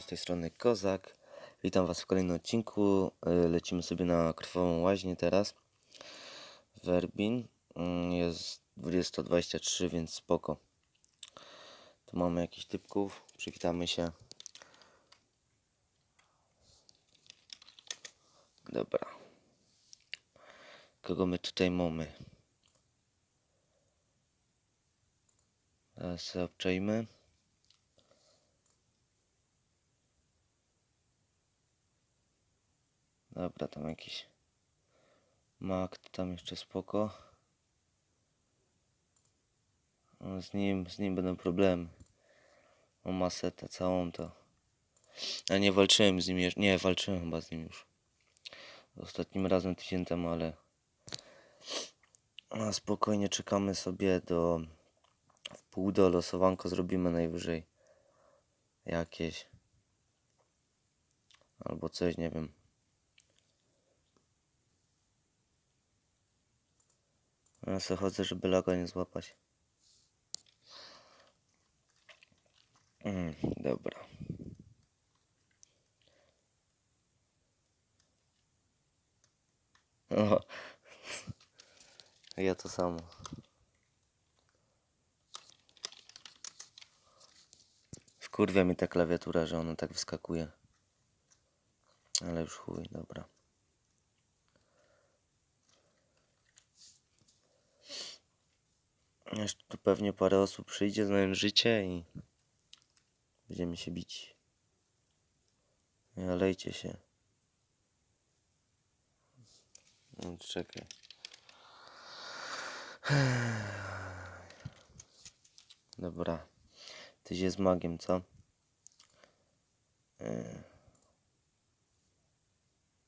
z tej strony Kozak. Witam Was w kolejnym odcinku. Y, Lecimy sobie na krwawą łaźnię teraz. Werbin. Mm, Jest 20.23, więc spoko. Tu mamy jakichś typków. Przywitamy się. Dobra. Kogo my tutaj mamy? Teraz obczajmy. Dobra, tam jakiś mak, tam jeszcze spoko. No, z nim, z nim będą problemy. Mam masetę całą to. A nie walczyłem z nim. Nie, walczyłem chyba z nim już. Ostatnim razem tydzień temu, ale spokojnie czekamy sobie do w pół do losowanko zrobimy najwyżej jakieś albo coś, nie wiem. Ja sobie chodzę, żeby laga nie złapać. Mm, dobra. O. Ja to samo. Wkurwia mi ta klawiatura, że ona tak wyskakuje. Ale już chuj, dobra. Jeszcze tu pewnie parę osób przyjdzie, znają życie i będziemy się bić. Nie olejcie się. No, czekaj. Dobra. Tyś jest magiem, co? E.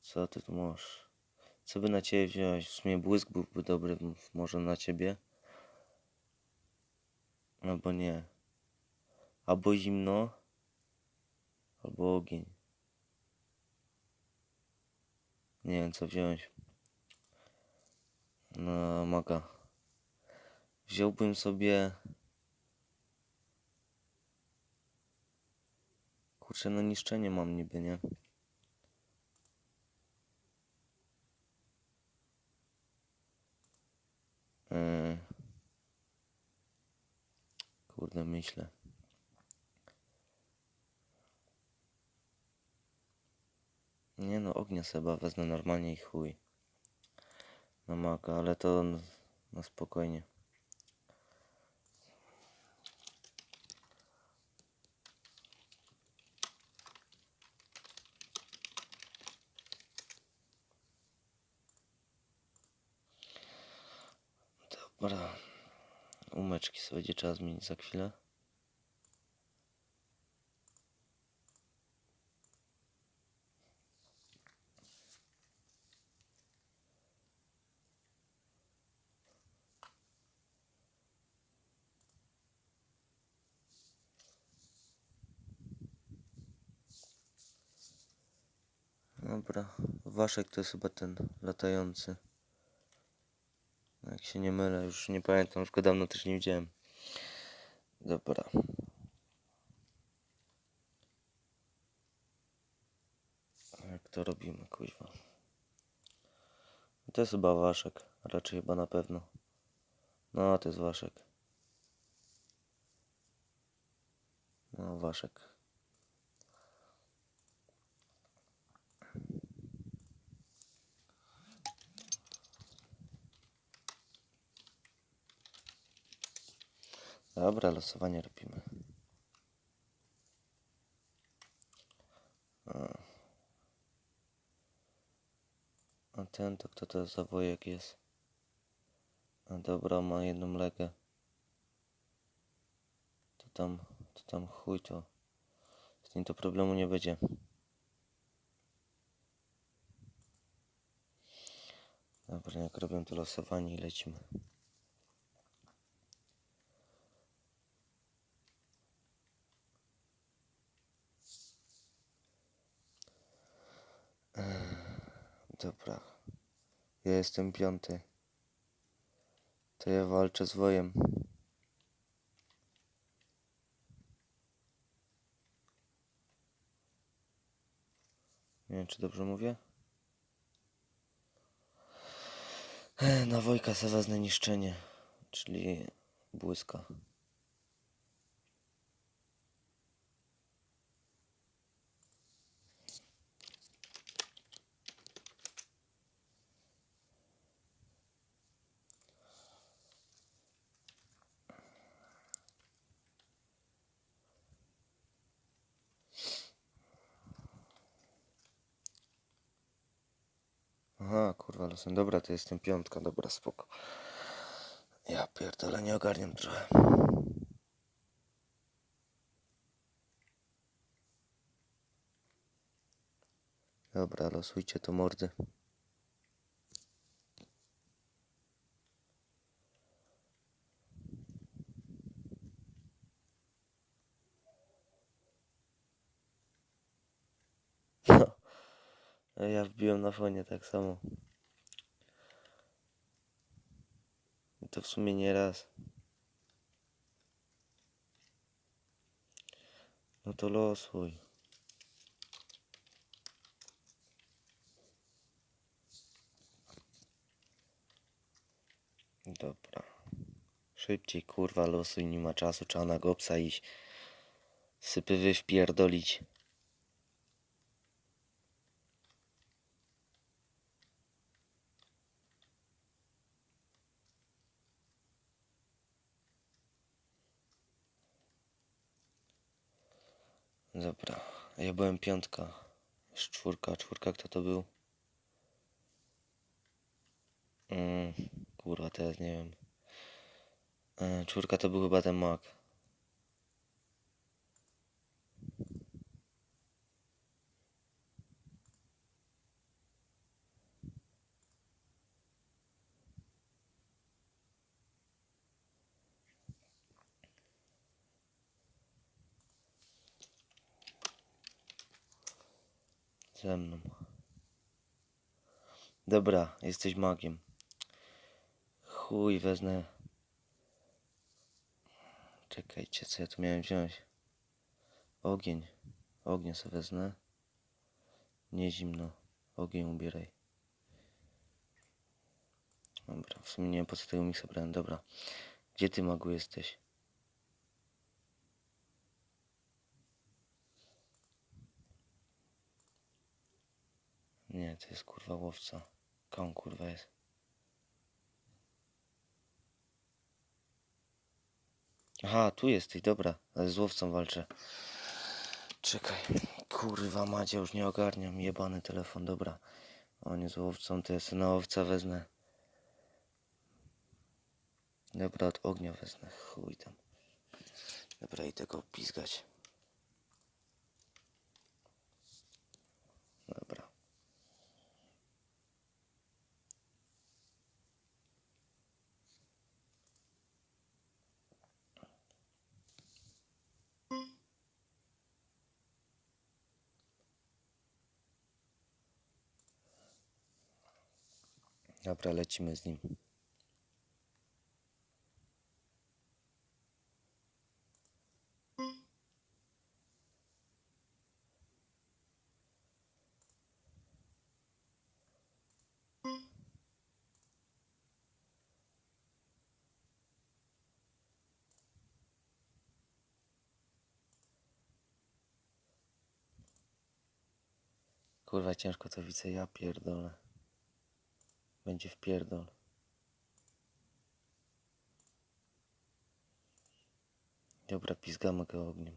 Co ty tu masz? Co by na ciebie wziąć? W sumie błysk byłby dobry może na ciebie. Albo nie. Albo zimno, albo ogień. Nie wiem co wziąć. No, maga. Wziąłbym sobie. Kurczę, no niszczenie mam niby, nie? Yy. Kurde, myślę. Nie no, ognia seba wezmę normalnie i chuj. Na maka, ale to na spokojnie. Dobra. Umeczki sobie będzie trzeba zmienić za chwilę. Dobra, Waszek to jest chyba ten latający. Jak się nie mylę, już nie pamiętam, już go dawno też nie widziałem. Dobra. Jak to robimy, kuźwa? To jest chyba Waszek, raczej chyba na pewno. No, to jest Waszek. No, Waszek. Dobra, losowanie robimy. A. Ten to kto to za wojek jest? A dobra, ma jedną legę. To tam, to tam chuj to. Z tym to problemu nie będzie. Dobra, jak robią to losowanie i lecimy. Dobra. Ja jestem piąty. To ja walczę z wojem. Nie wiem, czy dobrze mówię. Na wojka se wezmę niszczenie, czyli błyska. Losem. Dobra, to jestem piątka, dobra, spoko. Ja pierdolę, nie ogarniam trochę. Dobra, losujcie to mordy. Ja wbiłem na fonie tak samo. I to w sumie nie raz. No to losuj. Dobra. Szybciej, kurwa, losuj, nie ma czasu, trzeba na gopsa iść. Sypy wy Dobra, ja byłem piątka. Już czwórka, czwórka, kto to był? Mm, kurwa, teraz nie wiem. E, czwórka to był chyba ten mak. Ze mną. Dobra, jesteś magiem. Chuj, wezmę. Czekajcie, co ja tu miałem wziąć? Ogień. Ognia sobie wezmę. Nie zimno. Ogień ubieraj. Dobra, w sumie nie wiem po co tego miksa brałem. Dobra. Gdzie ty magu jesteś? Nie, to jest kurwa łowca. Kam kurwa jest. Aha, tu jesteś, dobra. Ale z łowcą walczę. Czekaj. Kurwa Macie, już nie ogarniam. Jebany telefon, dobra. O nie z łowcą, to sobie na łowca wezmę. Dobra, od ognia wezmę. Chuj tam. Dobra, idę go pizgać. Dobra. Dobra, lecimy z nim. Kurwa, ciężko to widzę, ja pierdolę. Będzie w pierdol. Dobra, pizgamy go ogniem.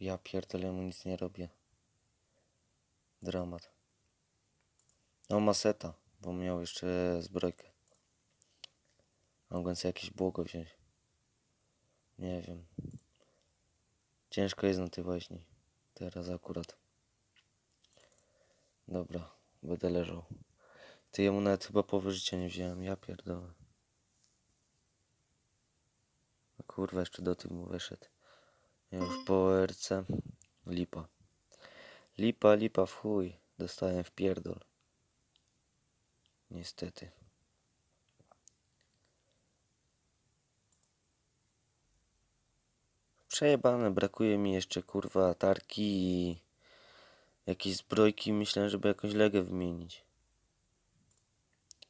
Ja pierdolę, mu nic nie robię. Dramat. No maseta, bo miał jeszcze zbrojkę. Mogłem sobie jakieś błogo wziąć. Nie wiem. Ciężko jest na tej właśnie. Teraz akurat. Dobra, będę leżał. Ty jemu nawet chyba połowy życia nie wziąłem. Ja pierdolę. kurwa, jeszcze do tych mu wyszedł. Ja już po. Lipa. Lipa, lipa w chuj. Dostałem w pierdol. Niestety. Przejebane, brakuje mi jeszcze kurwa tarki i jakieś zbrojki. Myślałem, żeby jakąś legę wymienić.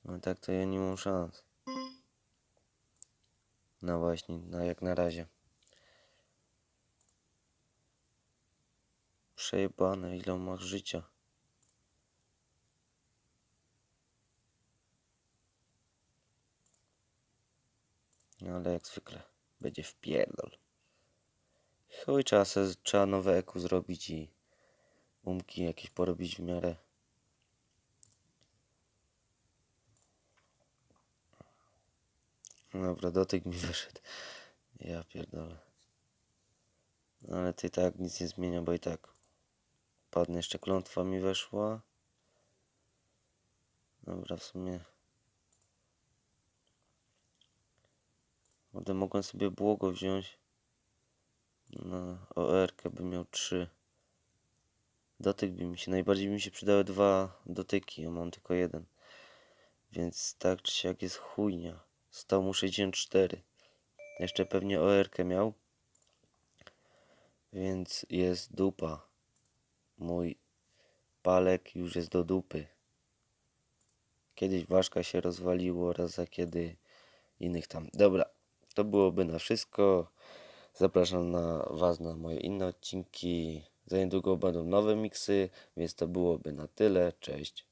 No tak to ja nie mam szans. No właśnie, no jak na razie. Przejebane, ile on ma życia. No ale jak zwykle, będzie w pierdol. Chuj, trzeba, se, trzeba nowe eku zrobić i umki jakieś porobić w miarę. Dobra, dotyk mi wyszedł. Ja pierdolę. No ale i tak nic nie zmienia, bo i tak padnie jeszcze klątwa mi weszła. Dobra, w sumie. Będę mogłem sobie błogo wziąć. Na OR-kę bym miał trzy. Dotyk by mi się, najbardziej by mi się przydały dwa dotyki, a mam tylko jeden. Więc tak czy siak jest chujnia. Stał mu 64. Jeszcze pewnie OR-kę miał. Więc jest dupa. Mój palek już jest do dupy. Kiedyś ważka się rozwaliło, raz za kiedy innych tam. Dobra, to byłoby na wszystko. Zapraszam na Was na moje inne odcinki. Za niedługo będą nowe miksy, więc to byłoby na tyle. Cześć.